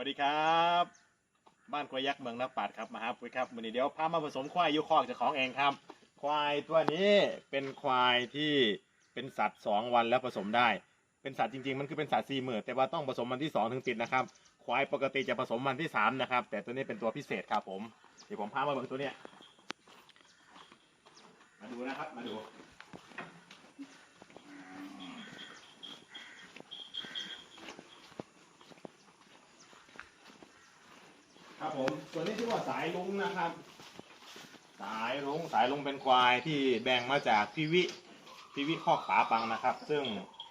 วัสดีครับ บ้านควายยักษ์เมืองนาปาดครับมาหาปุ๋ยครับวันนี้เดี๋ยวพามาผสมควายยุคอกจ้าของเองครับ ควายตัวนี้เป็นควายที่เป็นสัตว์สองวันแล้วผสมได้ เป็นสัตว์จริงๆมันคือเป็นสัตว์สี่หมื่นแต่ว่าต้องผสมวันที่สองถึงติดนะครับ ควายปกติจะผสมวันที่สามนะครับ แต่ตัวนี้เป็นตัวพิเศษครับผมเดี๋ยวผมพามาเบิ่งตัวเนี้ยมาดูนะครับมาดู ครับผมตัวนี้ชื่อว่า สายลุงนะครับ สายลุงสายลุงเป็นควายที่แบ่งมาจากพี่วิพี่วิข้อขาปังนะครับ ซึ่ง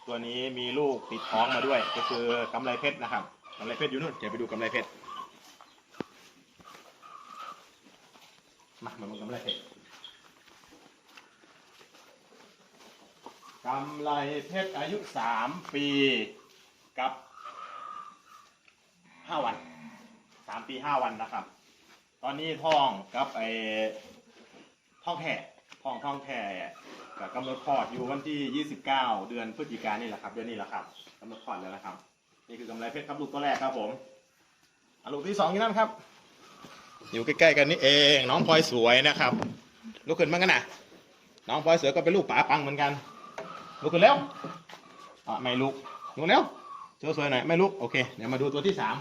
ตัวนี้มีลูกติดท้องมาด้วย ก็คือกำไรเพชรนะครับกำไรเพชรอยู่นู่นเดี๋ยวไปดูกำไรเพชรมามาดูกำไรเพชรกำไรเพชรอายุสามปีกับห้าวันสามปีห้าวันนะครับ ตอนนี้ท้องกับไอ้ท้องแผ่ท้องท้องแผ่กับกำหนดคลอดอยู่วันที่ 29 เดือนพฤศจิกายนนี่แหละครับ เดือนนี้แหละครับกำหนดคลอดแล้วนะครับ นี่คือกำไรเพชรครับลูกตัวแรกครับผมลูกที่สองอยู่นั่นครับ อยู่ใกล้ๆกันนี่เอง น้องพลอยสวยนะครับลุกขึ้นมากันนะน้องพลอยสวยก็เป็นลูกป๋าปังเหมือนกันลุกขึ้นเร็วอะไม่ลุกลุกเร็วเจ้าสวยหน่อยไม่ลุกโอเคเดี๋ยวมาดูตัวที่สาม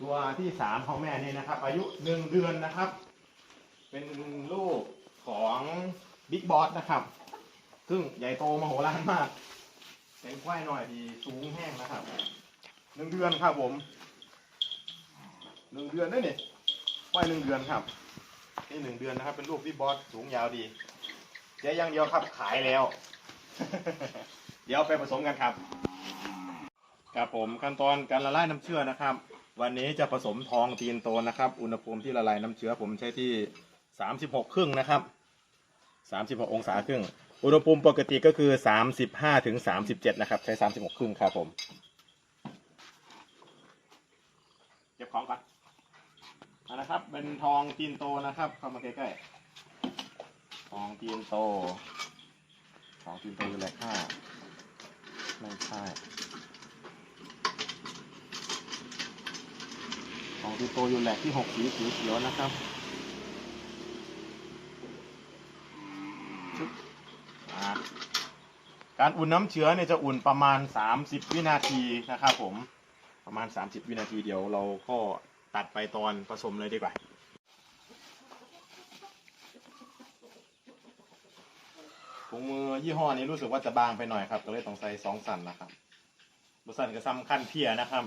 ตัวที่สามของแม่นี่นะครับ อายุหนึ่งเดือนนะครับ เป็นลูกของบิ๊กบอสนะครับ ซึ่งใหญ่โตมโหฬารมาก เป็นควายหน่อยที่สูงแห้งนะครับหนึ่งเดือนครับผมหนึ่งเดือนได้นี่ควายหนึ่งเดือนครับนี่หนึ่งเดือนนะครับ เป็นลูกบิ๊กบอสสูงยาวดีเดี๋ยวยังเดียวครับขายแล้ว เดี๋ยวไปผสมกันครับครับผมขั้นตอนการละลายน้ำเชื่อนะครับ วันนี้จะผสมทองตีนโตนะครับ อุณหภูมิที่ละลายน้ำเชื้อผมใช้ที่36ครึ่งนะครับ36องศาครึ่ง อุณหภูมิปกติก็คือ35ถึง37นะครับใช้36ครึ่งครับผมเก็บของก่อนอนะครับ เป็นทองตีนโตนะครับเข้ามาใกล้ๆทองตีนโตทองตีนโตอยู่แหลกห้าไม่ใช่ ขอตีโตอยู่แหลกที่หกสีสีเขียวนะครับการอุ่นน้ำเชื้อเนี่ยจะอุ่นประมาณ 30 วินาทีนะครับผมประมาณ 30 วินาทีเดี๋ยวเราก็ตัดไปตอนผสมเลยดีกว่าถุงมือยี่ห้อนี้รู้สึกว่าจะบางไปหน่อยครับก็เลยต้องใส่สองสันนะครับบุสันก็สำคัญเพียนะครับ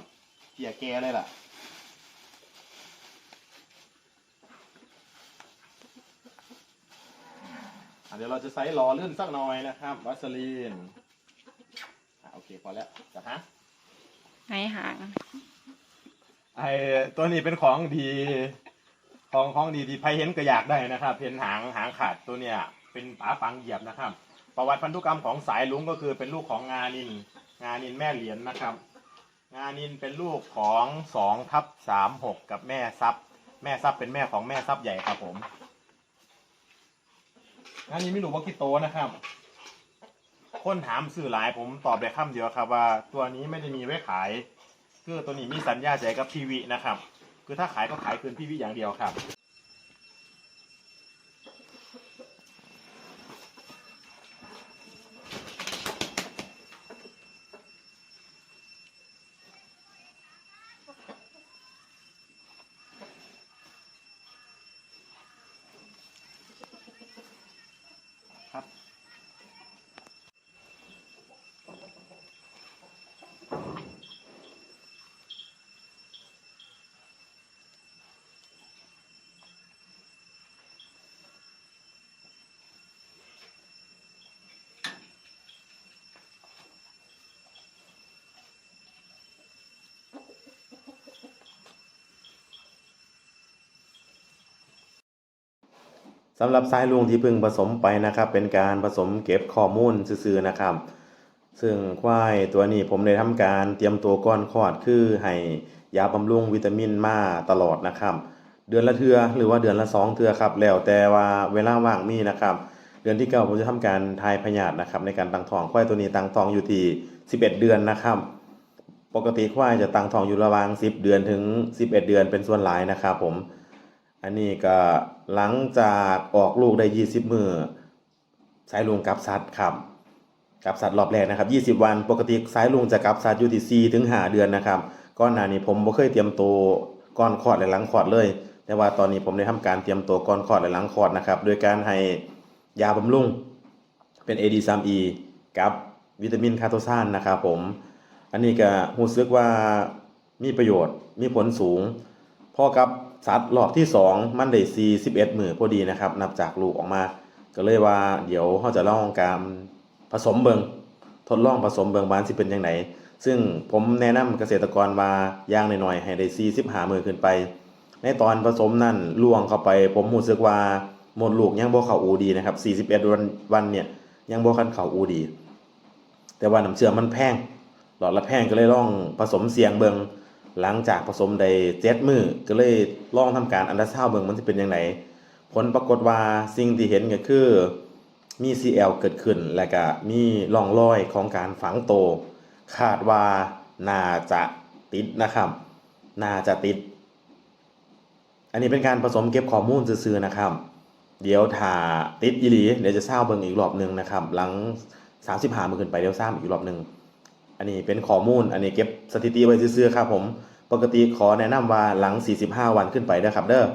เพียแกเลยล่ะ อะ เดี๋ยวเราจะใส่หล่อลื่นสักหน่อยนะครับวัสลีนอะโอเคพอแล้วจัดฮะไงหางไอตัวนี้เป็นของดี ของของดีที่ใครเห็นก็อยากได้นะครับเห็นหางหางขาดตัวเนี้ยเป็นป๋าปังเหยียบนะครับ ประวัติพันธุกรรมของสายลุงก็คือเป็นลูกของงานิน งานินแม่เหรียญนะครับ งานินเป็นลูกของสองทับสามหกกับแม่ซับแม่ซับเป็นแม่ของแม่ซับใหญ่ครับผม อันนี้ไม่รู้ว่ากี่โตนะครับ คนถามสื่อหลายผมตอบได้คำเดียวครับ ว่าตัวนี้ไม่ได้มีไว้ขาย คือตัวนี้มีสัญญาใจกับพีวีนะครับ คือถ้าขายก็ขายคืนพีวีอย่างเดียวครับ สำหรับสายลุงที่เพิ่งผสมไปนะครับ เป็นการผสมเก็บข้อมูลซื่อๆนะครับ ซึ่งควายตัวนี้ผมได้ทำการเตรียมตัวก้อนคลอดคือให้ยาบำรุงวิตามินมาตลอดนะครับ เดือนละเทือหรือว่าเดือนละสองเทือครับ แล้วแต่ว่าเวลาว่างมีนะครับ เดือนที่เก้าผมจะทำการทายพยาธินะครับ ในการตั้งท้องควายตัวนี้ตั้งท้องอยู่ที่11เดือนนะครับ ปกติควายจะตั้งท้องอยู่ระหว่าง10เดือนถึง11เดือนเป็นส่วนหลายนะครับผม อันนี้ก็หลังจากออกลูกได้ 20 มือสายลุงกับสัตว์ครับกับสัตว์รอบแรกนะครับ 20 วันปกติสายลุงจะกับสัตว์อยู่ที่4ถึง5เดือนนะครับก่อนหน้านี้ผมบ่เคยเตรียมตัวก่อนคลอดและหลังคลอดเลย แต่ว่าตอนนี้ผมได้ทำการเตรียมตัวก่อนคลอดและหลังคลอดนะครับโดยการให้ยาบำรุงเป็น AD3E กับวิตามินคาโตซานนะครับผม อันนี้ก็รู้สึกว่ามีประโยชน์มีผลสูงพอกับ สัตว์รอบที่ 2 มันได้41มือพอดีนะครับ นับจากลูกออกมา ก็เลยว่าเดี๋ยวเขาจะลองการผสมเบิงทดลองผสมเบิงบานสิเป็นยังไงซึ่งผมแนะนำเกษตรกรว่าย่างหน่อยๆให้ได้45มือขึ้นไป ในตอนผสมนั่นล่วงเข้าไป ผมรู้สึกว่าหมดลูกยังบ่เข้าอูดีนะครับ41วันวันเนี่ยยังบ่คันเข้าอูดี แต่ว่าน้ำเชื่อมมันแพงหลอดละแพงก็เลยลองผสมเสียงเบิง หลังจากผสมได้เจ็ดมือก็เลยลองทำการอันดาซาวด์เบิงมันจะเป็นยังไงผลปรากฏว่าสิ่งที่เห็นก็คือมี CL เกิดขึ้น และก็มีร่องรอยของการฝังโต คาดว่าน่าจะติดนะครับ น่าจะติด อันนี้เป็นการผสมเก็บข้อมูลซื่อๆนะครับ เดี๋ยวถ้าติดอีหลีเดี๋ยวจะเศร้าเบิ่งอีกรอบหนึ่งนะครับ หลัง 35มือขึ้นไปเดี๋ยวเศร้าอีกรอบหนึ่ง อันนี้เป็นข้อมูล อันนี้เก็บสถิติไว้ซื่อๆครับผม ปกติขอแนะนำว่าหลัง 45 วันขึ้นไปนะครับเด้อ